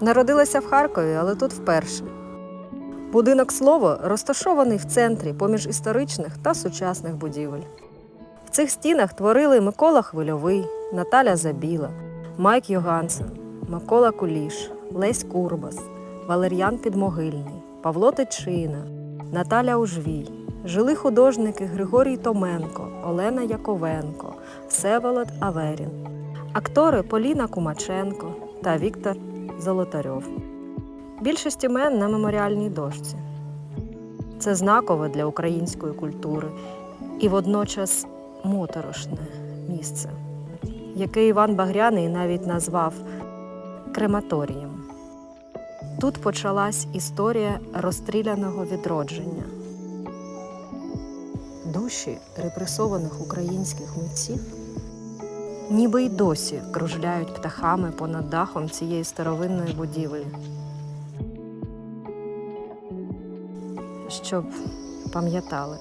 Народилася в Харкові, але тут вперше. Будинок слово розташований в центрі поміж історичних та сучасних будівель. В цих стінах творили Микола Хвильовий, Наталя Забіла, Майк Йогансен, Микола Куліш, Лесь Курбас, Валер'ян Підмогильний, Павло Тичина, Наталя Ужвій. Жили художники Григорій Томенко, Олена Яковенко, Всеволод Аверін, актори Поліна Кумаченко та Віктор Золотарьов. Більшість імен на меморіальній дошці. Це знакове для української культури і водночас моторошне місце, яке Іван Багряний навіть назвав крематорієм. Тут почалась історія розстріляного відродження. Душі репресованих українських митців ніби й досі кружляють птахами понад дахом цієї старовинної будівлі. Щоб пам'ятали.